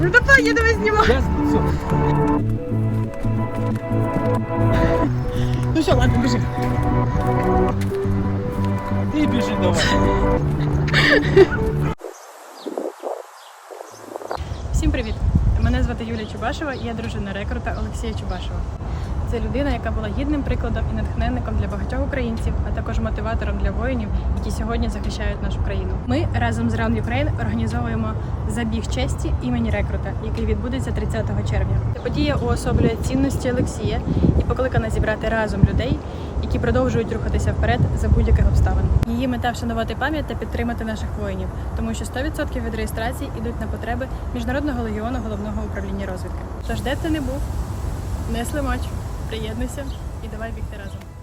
я давай. Я все. Ну все, ладно, біжи. Ты бежи давай. Всім привіт! Мене звати Юлія Чубашева, я дружина рекрута Олексія Чубашева. Це людина, яка була гідним прикладом і натхненником для багатьох українців, а також мотиватором для воїнів, які сьогодні захищають нашу країну. Ми разом з Round Ukraine організовуємо забіг честі імені рекрута, який відбудеться 30 червня. Подія уособлює цінності Олексія і покликана зібрати разом людей, які продовжують рухатися вперед за будь-яких обставин. Її мета вшанувати пам'ять та підтримати наших воїнів, тому що 100% від реєстрацій ідуть на потреби міжнародного легіону головного управління розвідки. Тож де ти не був, не слимач, приєднуйся і давай бігти разом.